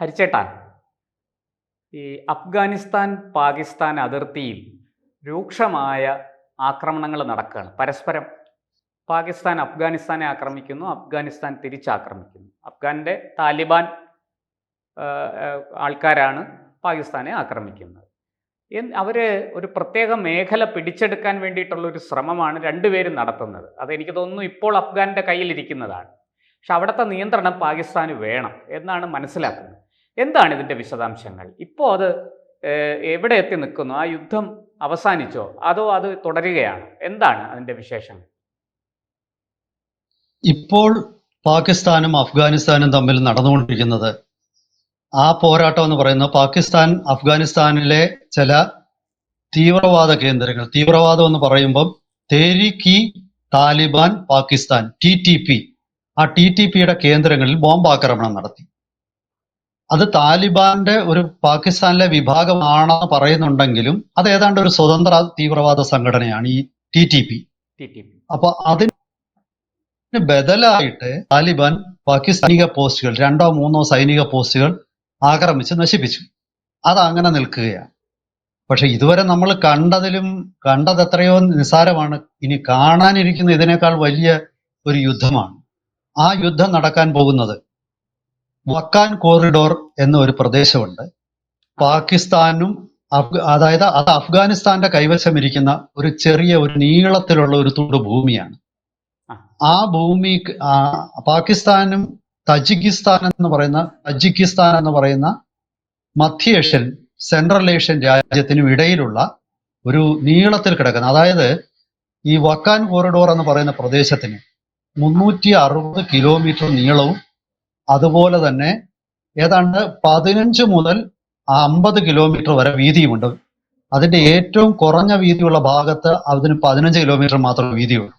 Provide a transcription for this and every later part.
ഹരിച്ചേട്ടാ ഈ അഫ്ഗാനിസ്ഥാൻ പാകിസ്ഥാൻ അതിർത്തിയിൽ രൂക്ഷമായ ആക്രമണങ്ങൾ നടക്കുകയാണ്. പരസ്പരം പാകിസ്ഥാൻ അഫ്ഗാനിസ്ഥാനെ ആക്രമിക്കുന്നു അഫ്ഗാനിസ്ഥാൻ തിരിച്ചാക്രമിക്കുന്നു. അഫ്ഗാന്റെ താലിബാൻ ആൾക്കാരാണ് പാകിസ്ഥാനെ ആക്രമിക്കുന്നത്. അവർ ഒരു പ്രത്യേക മേഖല പിടിച്ചെടുക്കാൻ വേണ്ടിയിട്ടുള്ള ഒരു ശ്രമമാണ് രണ്ടുപേരും നടത്തുന്നത്. അതെനിക്ക് തോന്നുന്നു ഇപ്പോൾ അഫ്ഗാന്റെ കയ്യിലിരിക്കുന്നതാണ്. പക്ഷെ അവിടുത്തെ നിയന്ത്രണം പാകിസ്ഥാന് വേണം എന്നാണ് മനസ്സിലാക്കുന്നത്. എന്താണ് ഇതിന്റെ വിശദാംശങ്ങൾ? ഇപ്പോൾ അത് എവിടെ എത്തി നിൽക്കുന്നു? ആ യുദ്ധം അവസാനിച്ചോ? അതോ അത് തുടരുകയാണ്? എന്താണ് അതിന്റെ വിശേഷങ്ങൾ? ഇപ്പോൾ പാകിസ്ഥാനും അഫ്ഗാനിസ്ഥാനും തമ്മിൽ നടന്നുകൊണ്ടിരിക്കുന്നത് ആ പോരാട്ടം എന്ന് പറയുന്നത് പാകിസ്ഥാൻ അഫ്ഗാനിസ്ഥാനിലെ ചില തീവ്രവാദ കേന്ദ്രങ്ങൾ തീവ്രവാദം എന്ന് പറയുമ്പം Tehrik Taliban Pakistan T T P. ആ ടി ടി പിയുടെ കേന്ദ്രങ്ങളിൽ ബോംബാക്രമണം നടത്തി. അത് താലിബാന്റെ ഒരു പാകിസ്ഥാനിലെ വിഭാഗമാണെന്ന് പറയുന്നുണ്ടെങ്കിലും അത് ഏതാണ്ട് ഒരു സ്വതന്ത്ര തീവ്രവാദ സംഘടനയാണ് ഈ ടി ടി പി. അപ്പൊ അതിന് ബദലായിട്ട് താലിബാൻ പാകിസ്ഥാനിക പോസ്റ്റുകൾ രണ്ടോ മൂന്നോ സൈനിക പോസ്റ്റുകൾ ആക്രമിച്ച് നശിപ്പിച്ചു. അത് അങ്ങനെ നിൽക്കുകയാണ്. പക്ഷെ ഇതുവരെ നമ്മൾ കണ്ടതിലും കണ്ടത് എത്രയോ നിസ്സാരമാണ്. ഇനി കാണാനിരിക്കുന്ന ഇതിനേക്കാൾ വലിയ ഒരു യുദ്ധമാണ്. ആ യുദ്ധം നടക്കാൻ പോകുന്നത് വക്കാൻ കോറിഡോർ എന്ന ഒരു പ്രദേശമുണ്ട് പാകിസ്ഥാനും അതായത് അത് അഫ്ഗാനിസ്ഥാന്റെ കൈവശം ഇരിക്കുന്ന ഒരു ചെറിയ ഒരു നീളത്തിലുള്ള ഒരു തുണ്ട് ഭൂമിയാണ് ആ. ഭൂമി പാകിസ്ഥാനും തജിക്കിസ്ഥാൻ എന്ന് പറയുന്ന തജിക്കിസ്ഥാൻ എന്ന് പറയുന്ന മധ്യ ഏഷ്യൻ സെൻട്രൽ ഏഷ്യൻ രാജ്യത്തിനും ഇടയിലുള്ള ഒരു നീളത്തിൽ കിടക്കുന്ന അതായത് ഈ വക്കാൻ കോറിഡോർ എന്ന് പറയുന്ന പ്രദേശത്തിന് മുന്നൂറ്റി അറുപത് കിലോമീറ്റർ നീളവും അതുപോലെ തന്നെ ഏതാണ്ട് പതിനഞ്ച് മുതൽ അമ്പത് കിലോമീറ്റർ വരെ വീതിയുമുണ്ട്. അതിന്റെ ഏറ്റവും കുറഞ്ഞ വീതിയുള്ള ഭാഗത്ത് അതിന് പതിനഞ്ച് കിലോമീറ്റർ മാത്രം വീതിയുള്ളൂ.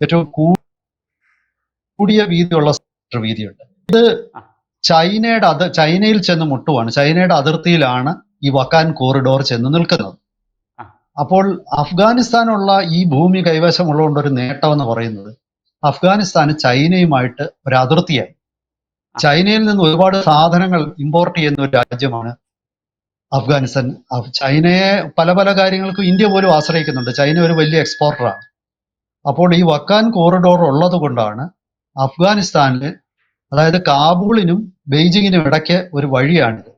ഏറ്റവും കൂടിയ വീതിയുള്ള വീതിയുണ്ട്. ഇത് ചൈനയുടെ അത് ചൈനയിൽ ചെന്ന് മുട്ടുവാണ്. ചൈനയുടെ അതിർത്തിയിലാണ് ഈ വക്കാൻ കോറിഡോർ ചെന്ന് നിൽക്കുന്നത്. അപ്പോൾ അഫ്ഗാനിസ്ഥാനുള്ള ഈ ഭൂമി കൈവശമുള്ളതുകൊണ്ട് ഒരു നേട്ടം എന്ന് പറയുന്നത് അഫ്ഗാനിസ്ഥാന് ചൈനയുമായിട്ട് ഒരു അതിർത്തിയായി. ചൈനയിൽ നിന്ന് ഒരുപാട് സാധനങ്ങൾ ഇമ്പോർട്ട് ചെയ്യുന്ന ഒരു രാജ്യമാണ് അഫ്ഗാനിസ്ഥാൻ. അഫ് ചൈനയെ പല പല കാര്യങ്ങൾക്കും ഇന്ത്യ പോലും ആശ്രയിക്കുന്നുണ്ട്. ചൈന ഒരു വലിയ എക്സ്പോർട്ടറാണ് അപ്പോൾ ഈ വക്കാൻ കോറിഡോർ ഉള്ളത് കൊണ്ടാണ് അഫ്ഗാനിസ്ഥാനിൽ അതായത് കാബൂളിനും ബെയ്ജിങ്ങിനും ഇടയ്ക്ക് ഒരു വഴിയാണിത്.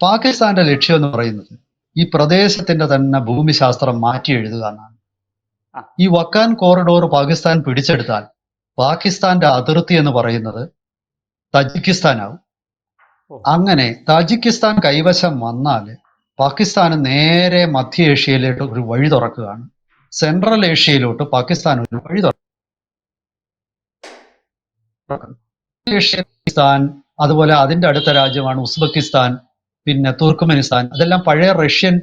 പാകിസ്ഥാന്റെ ലക്ഷ്യം എന്ന് പറയുന്നത് ഈ പ്രദേശത്തിന്റെ തന്നെ ഭൂമിശാസ്ത്രം മാറ്റി എഴുതുക എന്നാണ്. ഈ വക്കാൻ കോറിഡോർ പാകിസ്ഥാൻ പിടിച്ചെടുത്താൽ പാകിസ്ഥാന്റെ അതിർത്തി എന്ന് പറയുന്നത് തജിക്കിസ്ഥാനാവും. അങ്ങനെ താജിക്കിസ്ഥാൻ കൈവശം വന്നാൽ പാകിസ്ഥാന് നേരെ മധ്യ ഏഷ്യയിലോട്ട് ഒരു വഴി തുറക്കുകയാണ്. സെൻട്രൽ ഏഷ്യയിലോട്ട് പാകിസ്ഥാൻ ഒരു വഴി തുറക്കും അതുപോലെ അതിന്റെ അടുത്ത രാജ്യമാണ് ഉസ്ബെക്കിസ്ഥാൻ പിന്നെ തുർക്കുമെനിസ്ഥാൻ. അതെല്ലാം പഴയ റഷ്യൻ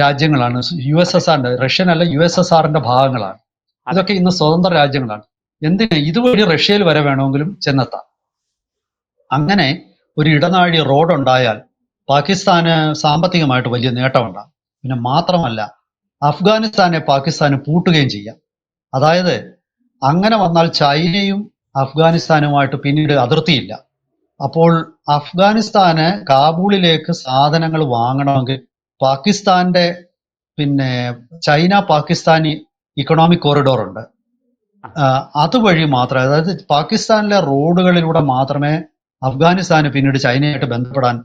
രാജ്യങ്ങളാണ്. യു എസ് എസ് ആറിന്റെ റഷ്യൻ അല്ല യു എസ് എസ് ആറിന്റെ ഭാഗങ്ങളാണ്. അതൊക്കെ ഇന്ന് സ്വതന്ത്ര രാജ്യങ്ങളാണ്. എന്തിന് ഇതുവഴി റഷ്യയിൽ വരെ വേണമെങ്കിലും ചെന്നെത്താം. അങ്ങനെ ഒരു ഇടനാഴി റോഡ് ഉണ്ടായാൽ പാകിസ്ഥാന് സാമ്പത്തികമായിട്ട് വലിയ നേട്ടമുണ്ടാകും പിന്നെ മാത്രമല്ല അഫ്ഗാനിസ്ഥാനെ പാകിസ്ഥാന് പൂട്ടുകയും ചെയ്യാം. അതായത് അങ്ങനെ വന്നാൽ ചൈനയും അഫ്ഗാനിസ്ഥാനുമായിട്ട് പിന്നീട് അതിർത്തിയില്ല. അപ്പോൾ അഫ്ഗാനിസ്ഥാന് കാബൂളിലേക്ക് സാധനങ്ങൾ വാങ്ങണമെങ്കിൽ പാകിസ്ഥാന്റെ പിന്നെ ചൈന പാകിസ്ഥാനി ഇക്കണോമിക് കോറിഡോർ ഉണ്ട്. അതുവഴി മാത്രം അതായത് പാകിസ്ഥാനിലെ റോഡുകളിലൂടെ മാത്രമേ അഫ്ഗാനിസ്ഥാന് പിന്നീട് ചൈനയായിട്ട് ബന്ധപ്പെടാൻ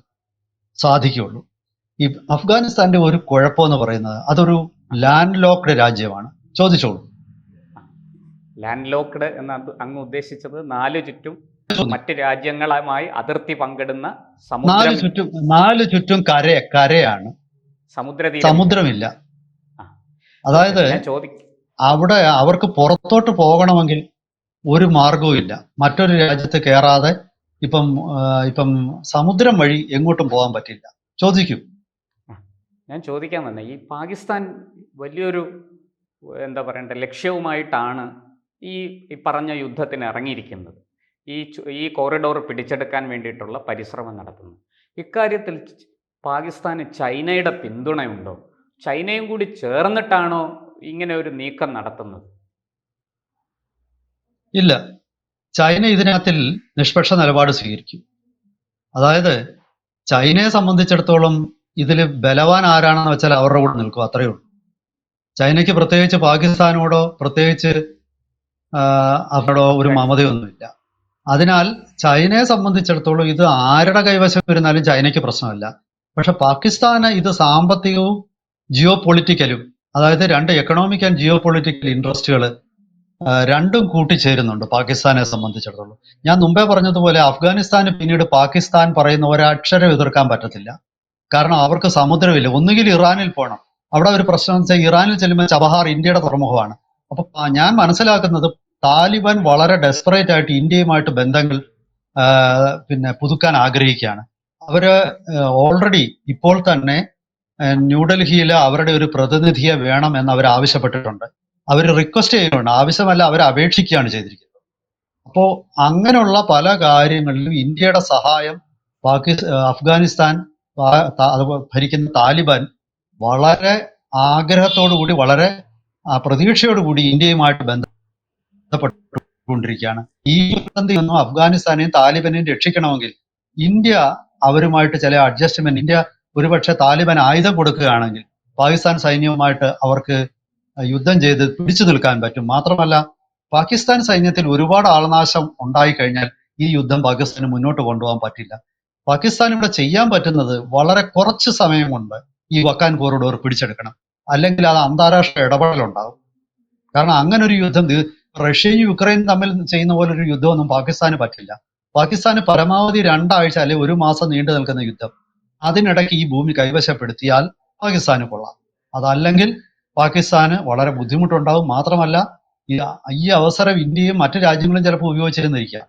സാധിക്കുകയുള്ളൂ. ഈ അഫ്ഗാനിസ്ഥാന്റെ ഒരു കുഴപ്പമെന്ന് പറയുന്നത് അതൊരു ലാൻഡ് ലോക്ക്ഡ് രാജ്യമാണ്. ചോദിച്ചോളൂ. ലാൻഡ് ലോക്ക്ഡ് എന്ന് അങ്ങ് ഉദ്ദേശിച്ചത് നാല് ചുറ്റും മറ്റ് രാജ്യങ്ങളുമായി അതിർത്തി പങ്കിടുന്ന നാല് ചുറ്റും നാല് ചുറ്റും കര കരയാണ്. സമുദ്ര സമുദ്രമില്ല. അതായത് ചോദിക്കും അവിടെ അവർക്ക് പുറത്തോട്ട് പോകണമെങ്കിൽ ഒരു മാർഗവും ഇല്ല. മറ്റൊരു രാജ്യത്ത് കയറാതെ ഇപ്പം ഇപ്പം സമുദ്രം വഴി എങ്ങോട്ടും പോകാൻ പറ്റില്ല. ചോദിക്കൂ. ഞാൻ ചോദിക്കാൻ തന്നെ ഈ പാകിസ്ഥാൻ വലിയൊരു എന്താ പറയണ്ടേ ലക്ഷ്യവുമായിട്ടാണ് ഈ പറഞ്ഞ യുദ്ധത്തിന് ഇറങ്ങിയിരിക്കുന്നത്. ഈ ഈ കോറിഡോർ പിടിച്ചെടുക്കാൻ വേണ്ടിയിട്ടുള്ള പരിശ്രമം നടത്തുന്നു. ഇക്കാര്യത്തിൽ പാകിസ്ഥാന് ചൈനയുടെ പിന്തുണയുണ്ടോ? ചൈനയും കൂടി ചേർന്നിട്ടാണോ ഇങ്ങനെ ഒരു നീക്കം നടത്തുന്നത്? ഇല്ല. ചൈന ഇതിനകത്തിൽ നിഷ്പക്ഷ നിലപാട് സ്വീകരിക്കും. അതായത് ചൈനയെ സംബന്ധിച്ചിടത്തോളം ഇതിൽ ബലവാൻ ആരാണെന്ന് വെച്ചാൽ അവരുടെ കൂടെ നിൽക്കും. അത്രയേ ഉള്ളൂ. ചൈനയ്ക്ക് പ്രത്യേകിച്ച് പാകിസ്ഥാനോടോ പ്രത്യേകിച്ച് അവരോടോ ഒരു മമതയൊന്നുമില്ല. അതിനാൽ ചൈനയെ സംബന്ധിച്ചിടത്തോളം ഇത് ആരുടെ കൈവശം വരുന്നാലും ചൈനയ്ക്ക് പ്രശ്നമല്ല. പക്ഷെ പാകിസ്ഥാന് ഇത് സാമ്പത്തികവും ജിയോ പൊളിറ്റിക്കലും അതായത് രണ്ട് എക്കണോമിക് ആൻഡ് ജിയോ പൊളിറ്റിക്കൽ ഇൻട്രസ്റ്റുകൾ രണ്ടും കൂട്ടിച്ചേരുന്നുണ്ട് പാകിസ്ഥാനെ സംബന്ധിച്ചിടത്തോളം. ഞാൻ മുമ്പേ പറഞ്ഞതുപോലെ അഫ്ഗാനിസ്ഥാന് പിന്നീട് പാകിസ്ഥാൻ പറയുന്ന ഒരക്ഷരം എതിർക്കാൻ പറ്റത്തില്ല. കാരണം അവർക്ക് സമുദ്രമില്ല. ഒന്നുകിൽ ഇറാനിൽ പോകണം അവിടെ ഒരു പ്രശ്നം വെച്ചാൽ ഇറാനിൽ ചെല്ലുമ്പോൾ ചബഹാർ ഇന്ത്യയുടെ തുറമുഖമാണ്. അപ്പൊ ഞാൻ മനസ്സിലാക്കുന്നത് താലിബാൻ വളരെ ഡെസ്പറേറ്റ് ആയിട്ട് ഇന്ത്യയുമായിട്ട് ബന്ധങ്ങൾ പിന്നെ പുതുക്കാൻ ആഗ്രഹിക്കുകയാണ്. അവർ ഓൾറെഡി ഇപ്പോൾ തന്നെ ന്യൂഡൽഹിയിൽ അവരുടെ ഒരു പ്രതിനിധിയെ വേണം എന്ന് അവർ ആവശ്യപ്പെട്ടിട്ടുണ്ട്. അവർ റിക്വസ്റ്റ് ചെയ്യുന്നുണ്ട്. ആവശ്യമല്ല അവർ അപേക്ഷിക്കുകയാണ് ചെയ്തിരിക്കുന്നത്. അപ്പോൾ അങ്ങനെയുള്ള പല കാര്യങ്ങളിലും ഇന്ത്യയുടെ സഹായം പാകിസ്ഥാൻ അഫ്ഗാനിസ്ഥാൻ ഭരിക്കുന്ന താലിബാൻ വളരെ ആഗ്രഹത്തോടു കൂടി വളരെ ആ, പ്രതീക്ഷയോടു കൂടി ഇന്ത്യയുമായിട്ട് ബന്ധപ്പെട്ടുകൊണ്ടിരിക്കുകയാണ്. ഈ പ്രതിസന്ധി ഒന്നും അഫ്ഗാനിസ്ഥാനെയും താലിബാനെയും രക്ഷിക്കണമെങ്കിൽ ഇന്ത്യ അവരുമായിട്ട് ചില അഡ്ജസ്റ്റ്മെന്റ് ഇന്ത്യ ഒരുപക്ഷെ താലിബാൻ ആയുധം കൊടുക്കുകയാണെങ്കിൽ പാകിസ്ഥാൻ സൈന്യവുമായിട്ട് അവർക്ക് യുദ്ധം ചെയ്ത് പിടിച്ചു നിൽക്കാൻ പറ്റും. മാത്രമല്ല പാകിസ്ഥാൻ സൈന്യത്തിൽ ഒരുപാട് ആൾനാശം ഉണ്ടായി കഴിഞ്ഞാൽ ഈ യുദ്ധം പാകിസ്ഥാന് മുന്നോട്ട് കൊണ്ടുപോകാൻ പറ്റില്ല. പാകിസ്ഥാൻ ഇവിടെ ചെയ്യാൻ പറ്റുന്നത് വളരെ കുറച്ച് സമയം കൊണ്ട് ഈ വക്കാൻ കോറിഡോർ പിടിച്ചെടുക്കണം. അല്ലെങ്കിൽ അത് അന്താരാഷ്ട്ര ഇടപെടലുണ്ടാകും കാരണം അങ്ങനെ ഒരു യുദ്ധം റഷ്യയും യുക്രൈനും തമ്മിൽ ചെയ്യുന്ന പോലെ ഒരു യുദ്ധമൊന്നും പാകിസ്ഥാന് പറ്റില്ല. പാകിസ്ഥാന് പരമാവധി രണ്ടാഴ്ച അല്ലെങ്കിൽ ഒരു മാസം നീണ്ടു നിൽക്കുന്ന യുദ്ധം അതിനിടയ്ക്ക് ഈ ഭൂമി കൈവശപ്പെടുത്തിയാൽ പാകിസ്ഥാന് കൊള്ളാം. അതല്ലെങ്കിൽ പാകിസ്ഥാന് വളരെ ബുദ്ധിമുട്ടുണ്ടാവും. മാത്രമല്ല ഈ അവസരം ഇന്ത്യയും മറ്റു രാജ്യങ്ങളും ചിലപ്പോൾ ഉപയോഗിച്ചിരുന്നിരിക്കാം.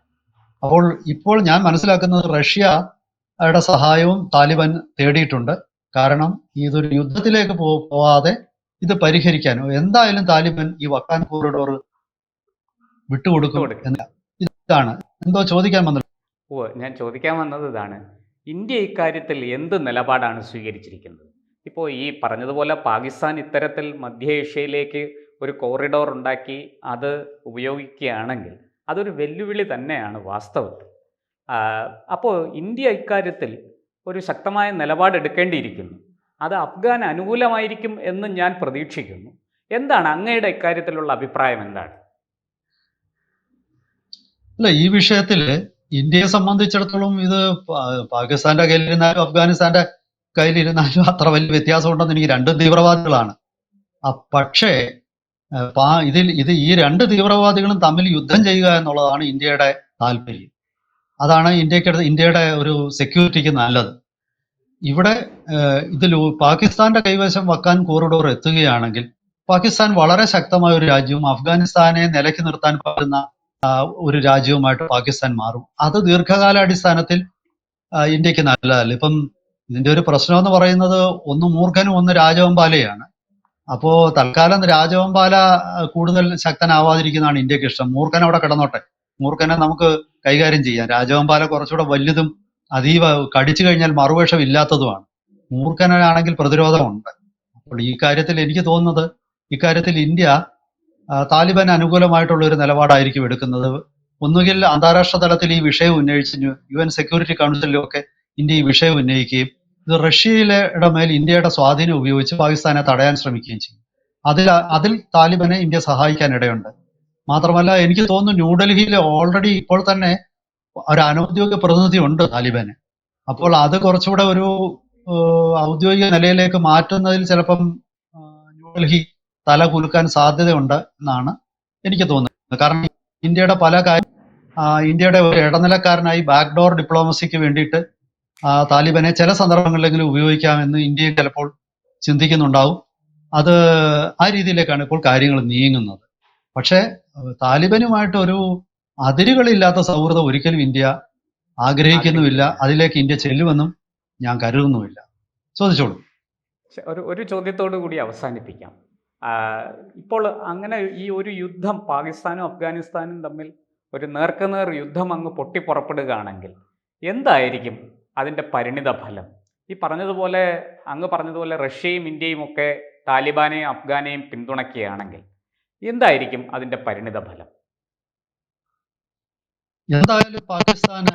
അപ്പോൾ ഇപ്പോൾ ഞാൻ മനസ്സിലാക്കുന്നത് റഷ്യയുടെ സഹായവും താലിബാൻ തേടിയിട്ടുണ്ട്. കാരണം ഇതൊരു യുദ്ധത്തിലേക്ക് പോവാതെ ഇത് പരിഹരിക്കാൻ എന്തായാലും താലിബാൻ ഈ വക്കാൻ കോറിഡോർ വിട്ടുകൊടുക്കും ഇതാണ്. എന്തോ ചോദിക്കാൻ വന്നത് ഓ ഞാൻ ചോദിക്കാൻ വന്നത് ഇതാണ്. ഇന്ത്യ ഇക്കാര്യത്തിൽ എന്ത് നിലപാടാണ് സ്വീകരിച്ചിരിക്കുന്നത്? ഇപ്പോൾ ഈ പറഞ്ഞതുപോലെ പാകിസ്ഥാൻ ഇത്തരത്തിൽ മധ്യ ഏഷ്യയിലേക്ക് ഒരു കോറിഡോർ ഉണ്ടാക്കി അത് ഉപയോഗിക്കുകയാണെങ്കിൽ അതൊരു വെല്ലുവിളി തന്നെയാണ് വാസ്തവത്തിൽ. അപ്പോൾ ഇന്ത്യ ഇക്കാര്യത്തിൽ ഒരു ശക്തമായ നിലപാടെടുക്കേണ്ടിയിരിക്കുന്നു അത് അഫ്ഗാൻ അനുകൂലമായിരിക്കും എന്ന് ഞാൻ പ്രതീക്ഷിക്കുന്നു. എന്താണ് അങ്ങയുടെ ഇക്കാര്യത്തിലുള്ള അഭിപ്രായം എന്താണ്? അല്ല ഈ വിഷയത്തിൽ ഇന്ത്യയെ സംബന്ധിച്ചിടത്തോളം ഇത് പാകിസ്ഥാന്റെ കയ്യിലിരുന്നാലും അഫ്ഗാനിസ്ഥാന്റെ കയ്യിലിരുന്നാലും അത്ര വലിയ വ്യത്യാസം ഉണ്ടെന്ന് എനിക്ക് രണ്ടും തീവ്രവാദികളാണ്. പക്ഷേ ഇതിൽ ഇത് ഈ രണ്ട് തീവ്രവാദികളും തമ്മിൽ യുദ്ധം ചെയ്യുക എന്നുള്ളതാണ് ഇന്ത്യയുടെ താല്പര്യം. അതാണ് ഇന്ത്യയ്ക്ക് ഇന്ത്യയുടെ ഒരു സെക്യൂരിറ്റിക്ക് നല്ലത്. ഇവിടെ ഇതിൽ പാകിസ്ഥാന്റെ കൈവശം വക്കാൻ കോറിഡോർ എത്തുകയാണെങ്കിൽ പാകിസ്ഥാൻ വളരെ ശക്തമായ ഒരു രാജ്യവും അഫ്ഗാനിസ്ഥാനെ നിലയ്ക്ക് നിർത്താൻ പറ്റുന്ന ഒരു രാജ്യവുമായിട്ട് പാകിസ്ഥാൻ മാറും. അത് ദീർഘകാലാടിസ്ഥാനത്തിൽ ഇന്ത്യയ്ക്ക് നല്ലതല്ല. ഇപ്പം ഇതിന്റെ ഒരു പ്രശ്നം എന്ന് പറയുന്നത് ഒന്ന് മൂർഖനും ഒന്ന് രാജവമ്പാലയാണ്. അപ്പോ തൽക്കാലം രാജവമ്പാല കൂടുതൽ ശക്തനാവാതിരിക്കുന്നതാണ് ഇന്ത്യയ്ക്ക് ഇഷ്ടം. മൂർഖൻ അവിടെ കിടന്നോട്ടെ. മൂർഖനെ നമുക്ക് കൈകാര്യം ചെയ്യാം. രാജവമ്പാല കുറച്ചുകൂടെ വലുതും അതീവ കടിച്ചു കഴിഞ്ഞാൽ മറുവേഷം ഇല്ലാത്തതുമാണ് മൂർഖനാണെങ്കിൽ പ്രതിരോധമുണ്ട്. അപ്പോൾ ഈ കാര്യത്തിൽ എനിക്ക് തോന്നുന്നത് ഇക്കാര്യത്തിൽ ഇന്ത്യ താലിബാൻ അനുകൂലമായിട്ടുള്ള ഒരു നിലപാടായിരിക്കും എടുക്കുന്നത്. ഒന്നുകിൽ അന്താരാഷ്ട്ര തലത്തിൽ ഈ വിഷയം ഉന്നയിച്ച് യു എൻ സെക്യൂരിറ്റി കൗൺസിലൊക്കെ ഇന്ത്യ ഈ വിഷയം ഉന്നയിക്കുകയും ഇത് റഷ്യയുടെ മേൽ ഇന്ത്യയുടെ സ്വാധീനം ഉപയോഗിച്ച് പാകിസ്ഥാനെ തടയാൻ ശ്രമിക്കുകയും ചെയ്യും. അതിൽ അതിൽ താലിബാനെ ഇന്ത്യ സഹായിക്കാൻ ഇടയുണ്ട്. മാത്രമല്ല എനിക്ക് തോന്നുന്നു ന്യൂഡൽഹിയിൽ ഓൾറെഡി ഇപ്പോൾ തന്നെ ഒരു അനൗദ്യോഗിക പ്രതിനിധി ഉണ്ട് താലിബാന്. അപ്പോൾ അത് കുറച്ചുകൂടെ ഒരു ഔദ്യോഗിക നിലയിലേക്ക് മാറ്റുന്നതിൽ ചിലപ്പം ന്യൂഡൽഹി തല കുലുക്കാൻ സാധ്യതയുണ്ട് എന്നാണ് എനിക്ക് തോന്നുന്നത്. കാരണം ഇന്ത്യയുടെ പല കാര്യം ഇന്ത്യയുടെ ഒരു ഇടനിലക്കാരനായി ബാക്ക്ഡോർ ഡിപ്ലോമസിക്ക് വേണ്ടിയിട്ട് താലിബനെ ചില സന്ദർഭങ്ങളിലെങ്കിലും ഉപയോഗിക്കാമെന്ന് ഇന്ത്യ ചിലപ്പോൾ ചിന്തിക്കുന്നുണ്ടാവും. അത് ആ രീതിയിലേക്കാണ് ഇപ്പോൾ കാര്യങ്ങൾ നീങ്ങുന്നത്. പക്ഷേ താലിബനുമായിട്ട് ഒരു അതിരുകളില്ലാത്ത സൗഹൃദം ഒരിക്കലും ഇന്ത്യ ആഗ്രഹിക്കുന്നുമില്ല. അതിലേക്ക് ഇന്ത്യ ചെല്ലുമെന്നും ഞാൻ കരുതുന്നുമില്ല. ചോദിച്ചോളൂ. ഒരു ഒരു ചോദ്യത്തോടു കൂടി അവസാനിപ്പിക്കാം. ഇപ്പോൾ അങ്ങനെ ഈ ഒരു യുദ്ധം പാകിസ്ഥാനും അഫ്ഗാനിസ്ഥാനും തമ്മിൽ ഒരു നേർക്കുനേർ യുദ്ധം അങ്ങ് പൊട്ടിപ്പുറപ്പെടുകയാണെങ്കിൽ എന്തായിരിക്കും അതിന്റെ പരിണിത ഫലം? ഈ പറഞ്ഞതുപോലെ അങ്ങ് പറഞ്ഞതുപോലെ റഷ്യയും ഇന്ത്യയും ഒക്കെ താലിബാനെയും അഫ്ഗാനെയും പിന്തുണയ്ക്കുകയാണെങ്കിൽ എന്തായിരിക്കും അതിന്റെ പരിണിത ഫലം? എന്തായാലും പാകിസ്ഥാന്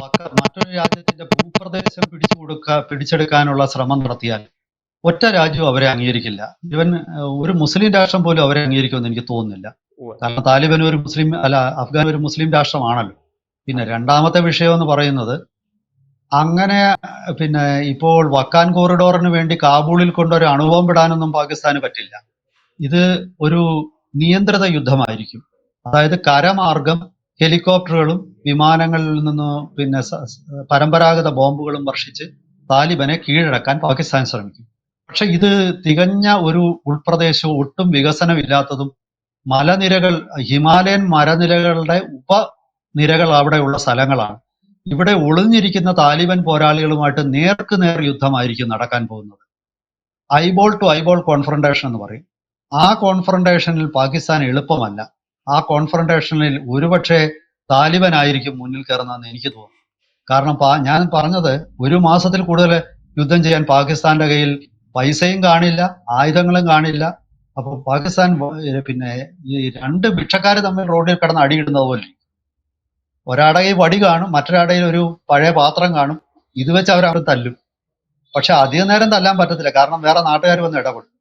മറ്റു മറ്റൊരു രാജ്യത്തിന്റെ ഭൂപ്രദേശം പിടിച്ചു കൊടുക്ക പിടിച്ചെടുക്കാനുള്ള ശ്രമം നടത്തിയാൽ ഒറ്റ രാജ്യവും അവരെ അംഗീകരിക്കില്ല. ഇവൻ ഒരു മുസ്ലിം രാഷ്ട്രം പോലും അവരെ അംഗീകരിക്കുമെന്ന് എനിക്ക് തോന്നുന്നില്ല. കാരണം താലിബൻ ഒരു മുസ്ലിം അല്ല അഫ്ഗാൻ ഒരു മുസ്ലിം രാഷ്ട്രമാണല്ലോ. പിന്നെ രണ്ടാമത്തെ വിഷയം എന്ന് പറയുന്നത് അങ്ങനെ പിന്നെ ഇപ്പോൾ വക്കാൻ കോറിഡോറിന് വേണ്ടി കാബൂളിൽ കൊണ്ടൊരു അണുബോംബ് ഇടാനൊന്നും പാകിസ്ഥാന് പറ്റില്ല. ഇത് ഒരു നിയന്ത്രിത യുദ്ധമായിരിക്കും. അതായത് കരമാർഗം ഹെലികോപ്റ്ററുകളും വിമാനങ്ങളിൽ നിന്ന് പിന്നെ പരമ്പരാഗത ബോംബുകളും വർഷിച്ച് താലിബനെ കീഴടക്കാൻ പാകിസ്ഥാൻ ശ്രമിക്കും. പക്ഷെ ഇത് തികഞ്ഞ ഒരു ഉൾപ്രദേശവും ഒട്ടും വികസനമില്ലാത്തതും മലനിരകൾ ഹിമാലയൻ മലനിരകളുടെ ഉപനിരകൾ അവിടെയുള്ള സ്ഥലങ്ങളാണ്. ഇവിടെ ഒളിഞ്ഞിരിക്കുന്ന താലിബൻ പോരാളികളുമായിട്ട് നേർക്ക് നേർ യുദ്ധമായിരിക്കും നടക്കാൻ പോകുന്നത്. ഐബോൾ ടു ഐബോൾ കോൺഫ്രണ്ടേഷൻ എന്ന് പറയും. ആ കോൺഫ്രണ്ടേഷനിൽ പാകിസ്ഥാൻ എളുപ്പമല്ല. ആ കോൺഫ്രണ്ടേഷനിൽ ഒരുപക്ഷെ താലിബൻ ആയിരിക്കും മുന്നിൽ കയറുന്നതെന്ന് എനിക്ക് തോന്നുന്നു. കാരണം ഞാൻ പറഞ്ഞത് ഒരു മാസത്തിൽ കൂടുതൽ യുദ്ധം ചെയ്യാൻ പാകിസ്ഥാന്റെ കയ്യിൽ പൈസയും കാണില്ല ആയുധങ്ങളും കാണില്ല. അപ്പൊ പാകിസ്ഥാൻ പിന്നെ ഈ രണ്ട് ഭിക്ഷക്കാർ തമ്മിൽ റോഡിൽ കിടന്ന് അടിയിടുന്നത് പോലെ. ഒരാടയിൽ വടി കാണും മറ്റൊരാടയിൽ ഒരു പഴയ പാത്രം കാണും. ഇത് വെച്ച് അവർ അവർ തല്ലും. പക്ഷെ അധിക നേരം തല്ലാൻ പറ്റത്തില്ല. കാരണം വേറെ നാട്ടുകാർ വന്ന് ഇടപെടും.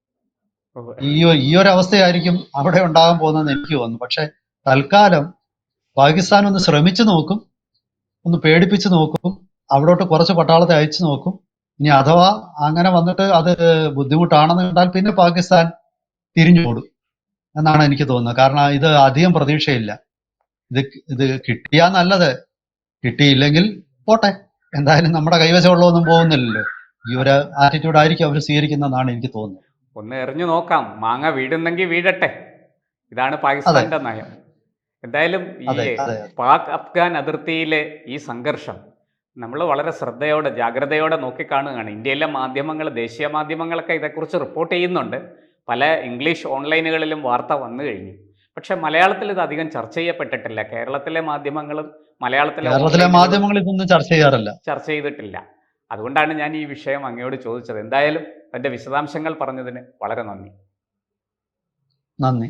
ഈ ഈ ഒരു അവസ്ഥയായിരിക്കും അവിടെ ഉണ്ടാകാൻ പോകുന്നതെന്ന് എനിക്ക് തോന്നുന്നു. പക്ഷെ തൽക്കാലം പാകിസ്ഥാൻ ഒന്ന് ശ്രമിച്ചു നോക്കും ഒന്ന് പേടിപ്പിച്ചു നോക്കും അവിടോട്ട് കുറച്ച് പട്ടാളത്തെ അയച്ചു നോക്കും. ഇനി അഥവാ അങ്ങനെ വന്നിട്ട് അത് ബുദ്ധിമുട്ടാണെന്ന് കണ്ടാൽ പിന്നെ പാകിസ്ഥാൻ തിരിഞ്ഞോടും എന്നാണ് എനിക്ക് തോന്നുന്നത്. കാരണം ഇത് അധികം പ്രതീക്ഷയില്ല. ഇത് ഇത് കിട്ടിയാ നല്ലത്. കിട്ടിയില്ലെങ്കിൽ പോട്ടെ. എന്തായാലും നമ്മുടെ കൈവശമുള്ളതൊന്നും പോകുന്നില്ലല്ലോ. ഈ ഒരു ആറ്റിറ്റ്യൂഡ് ആയിരിക്കും അവർ സ്വീകരിക്കുന്നതെന്നാണ് എനിക്ക് തോന്നുന്നത്. ഒന്ന് എറിഞ്ഞു നോക്കാം. മാങ്ങ വീടുന്നെങ്കിൽ വീടട്ടെ. ഇതാണ് പാകിസ്ഥാന്റെ നയം. എന്തായാലും ഈ പാക് അഫ്ഗാൻ അതിർത്തിയിലെ ഈ സംഘർഷം നമ്മൾ വളരെ ശ്രദ്ധയോടെ ജാഗ്രതയോടെ നോക്കിക്കാണുകയാണ്. ഇന്ത്യയിലെ മാധ്യമങ്ങൾ ദേശീയ മാധ്യമങ്ങളൊക്കെ ഇതേക്കുറിച്ച് റിപ്പോർട്ട് ചെയ്യുന്നുണ്ട്. പല ഇംഗ്ലീഷ് ഓൺലൈനുകളിലും വാർത്ത വന്നു കഴിഞ്ഞു. പക്ഷെ മലയാളത്തിൽ ഇത് അധികം ചർച്ച ചെയ്യപ്പെട്ടിട്ടില്ല. കേരളത്തിലെ മാധ്യമങ്ങളും മലയാളത്തിലെ കേരളത്തിലെ മാധ്യമങ്ങൾ ഇതൊന്നും ചർച്ച ചെയ്യാറില്ല. ചർച്ച ചെയ്തിട്ടില്ല. അതുകൊണ്ടാണ് ഞാൻ ഈ വിഷയം അങ്ങയോട് ചോദിച്ചത്. എന്തായാലും തന്റെ വിശദാംശങ്ങൾ പറഞ്ഞതിന് വളരെ നന്ദി. നന്ദി.